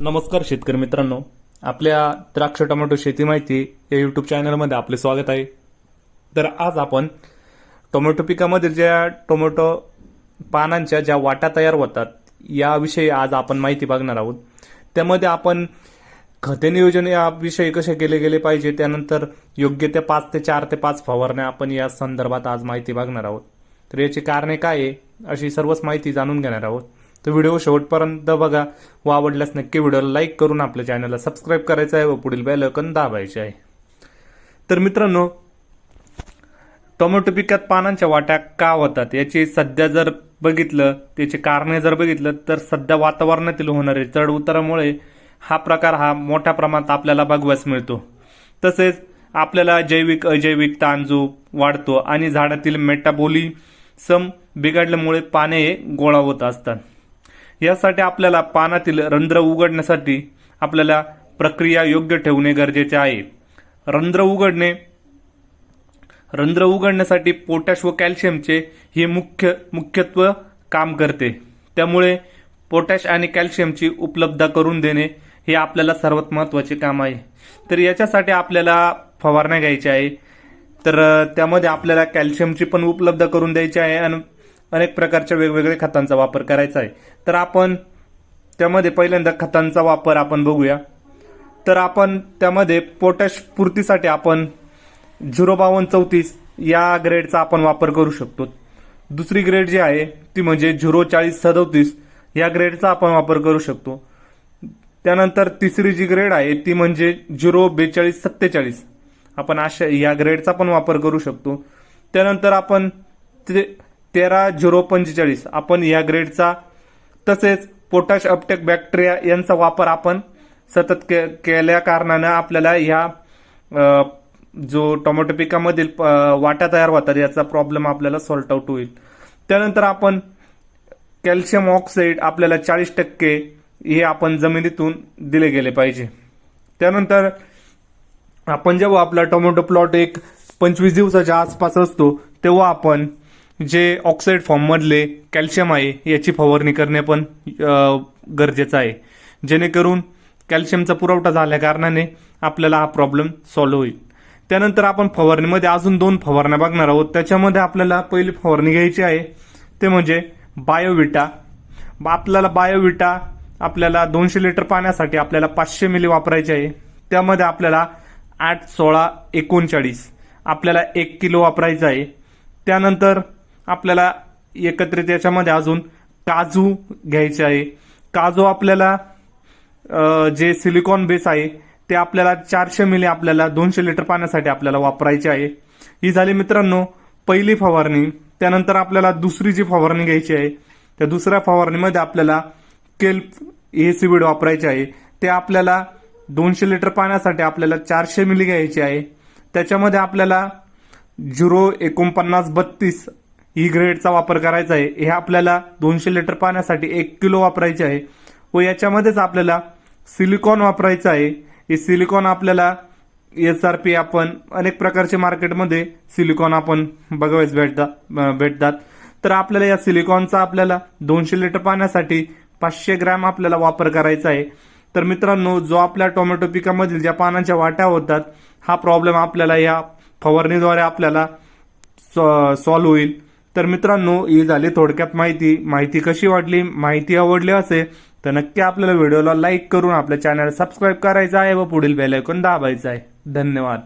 नमस्कार शेतकरी मित्रांनो. आपल्या द्राक्ष टोमॅटो शेती माहिती या यूट्यूब चॅनलमध्ये आपले स्वागत आहे. तर आज आपण टोमॅटो पिकामधील ज्या टोमॅटो पानांच्या ज्या वाटा तयार होतात याविषयी आज आपण माहिती बघणार आहोत. त्यामध्ये आपण खते नियोजन याविषयी कसे केले गेले पाहिजे त्यानंतर योग्य त्या पाच ते चार ते पाच फवारण्या आपण या संदर्भात आज माहिती बघणार आहोत. तर याची कारणे काय आहे अशी सर्वच माहिती जाणून घेणार आहोत. तर व्हिडिओ शेवटपर्यंत बघा. व आवडल्यास नक्की व्हिडिओला लाईक करून आपल्या चॅनलला सबस्क्राईब करायचं आहे व पुढील बेल आयकॉन दाबायचे आहे. तर मित्रांनो टोमॅटो पिकात पानांच्या वाट्या का होतात? याची सध्या जर बघितलं त्याची कारणे जर बघितलं तर सध्या वातावरणातील होणारे चढ उतारामुळे हा प्रकार हा मोठ्या प्रमाणात आपल्याला बघवायस मिळतो. तसेच आपल्याला जैविक अजैविक ताण जो वाढतो आणि झाडातील मेटाबोलिसम बिघडल्यामुळे पाने हे गोळा होत असतात. यासाठी आपल्याला पानातील रंध्र उघडण्यासाठी आपल्याला प्रक्रिया योग्य ठेवणे गरजेचे आहे. रंध्र उघडणे रंध्र उघडण्यासाठी पोटॅश व कॅल्शियमचे हे मुख्य मुख्यत्व काम करते. त्यामुळे पोटॅश आणि कॅल्शियमची उपलब्धता करून देणे हे आपल्याला सर्वात महत्त्वाचे काम आहे. तर याच्यासाठी आपल्याला फवारण्या घ्यायच्या आहे. तर त्यामध्ये आपल्याला कॅल्शियमची पण उपलब्ध करून द्यायची आहे आणि अनेक प्रकारच्या वेगवेगळ्या खतांचा वापर करायचा आहे. तर आपण त्यामध्ये पहिल्यांदा खतांचा वापर आपण बघूया. तर आपण त्यामध्ये पोटॅश पूर्तीसाठी आपण झिरो बावन्न चौतीस या ग्रेडचा आपण वापर करू शकतो. दुसरी ग्रेड जी आहे ती म्हणजे झिरो चाळीस सदोतीस या ग्रेडचा आपण वापर करू शकतो. त्यानंतर तिसरी जी ग्रेड आहे ती म्हणजे झिरो बेचाळीस सत्तेचाळीस. आपण अशा या ग्रेडचा पण वापर करू शकतो. त्यानंतर आपण ते तेरा झिरो पंचेचाळीस. आपण या ग्रेडचा तसेच पोटॅश अपटेक बॅक्टेरिया यांचा वापर आपण सतत के केल्या कारणानं आपल्याला ह्या जो टोमॅटो पिकामधील अ, वाटा तयार होतात याचा प्रॉब्लेम आपल्याला सॉल्ट आउट होईल. त्यानंतर आपण कॅल्शियम ऑक्साईड आपल्याला चाळीस टक्के हे आपण जमिनीतून दिले गेले पाहिजे. त्यानंतर आपण जेव्हा आपला टोमॅटो प्लॉट एक पंचवीस दिवसाच्या आसपास असतो तेव्हा आपण जे ऑक्साईड फॉर्ममधले कॅल्शियम आहे याची फवारणी करणे पण गरजेचं आहे. जेणेकरून कॅल्शियमचा पुरवठा झाल्या कारणाने आपल्याला हा प्रॉब्लेम सॉल्व्ह होईल. त्यानंतर आपण फवारणीमध्ये अजून दोन फवारण्या बघणार आहोत. त्याच्यामध्ये आपल्याला पहिली फवारणी घ्यायची आहे ते म्हणजे बायोविटा आपल्याला बायोविटा आपल्याला दोनशे लिटर पाण्यासाठी आपल्याला पाचशे मिली वापरायचे आहे. त्यामध्ये आपल्याला आठ सोळा एकोणचाळीस आपल्याला एक किलो वापरायचं आहे. त्यानंतर आपल्याला एकत्रित याच्यामध्ये अजून काजू घ्यायचे आहे. काजू आपल्याला जे सिलिकॉन बेस आहे ते आपल्याला चारशे मिली आपल्याला दोनशे लिटर पाण्यासाठी आपल्याला वापरायचे आहे. ही झाली मित्रांनो पहिली फवारणी. त्यानंतर आपल्याला दुसरी जी फवारणी घ्यायची आहे त्या दुसऱ्या फवारणीमध्ये आपल्याला केल्प हे सीवीड वापरायचे आहे. ते आपल्याला दोनशे लिटर पाण्यासाठी आपल्याला चारशे मिली घ्यायची आहे. त्याच्यामध्ये आपल्याला झिरो एकोणपन्नास बत्तीस ई ग्रेडचा वापर करायचा आहे. हे आपल्याला दोनशे लिटर पाण्यासाठी एक किलो वापरायचे आहे. व याच्यामध्येच आपल्याला सिलिकॉन वापरायचं आहे. हे सिलिकॉन आपल्याला एस आर पी आपण अनेक प्रकारचे मार्केटमध्ये सिलिकॉन आपण बघावेच भेटतात भेटतात. तर आपल्याला या सिलिकॉनचा आपल्याला दोनशे लिटर पाण्यासाठी पाचशे ग्रॅम आपल्याला वापर करायचा आहे. तर मित्रांनो जो आपल्या टोमॅटो पिकामधील ज्या पानांच्या वाट्या होतात हा प्रॉब्लेम आपल्याला या फवारणीद्वारे आपल्याला सॉल्व्ह होईल. तर मित्रांनो ही झाली थोडक्यात माहिती. माहिती कशी वाटली? माहिती आवडली असेल तर नक्की आपल्याला व्हिडिओला लाईक करून आपल्या चॅनल सबस्क्राईब करायचं आहे व पुढील बेल ऐकून दाबायचं आहे. धन्यवाद.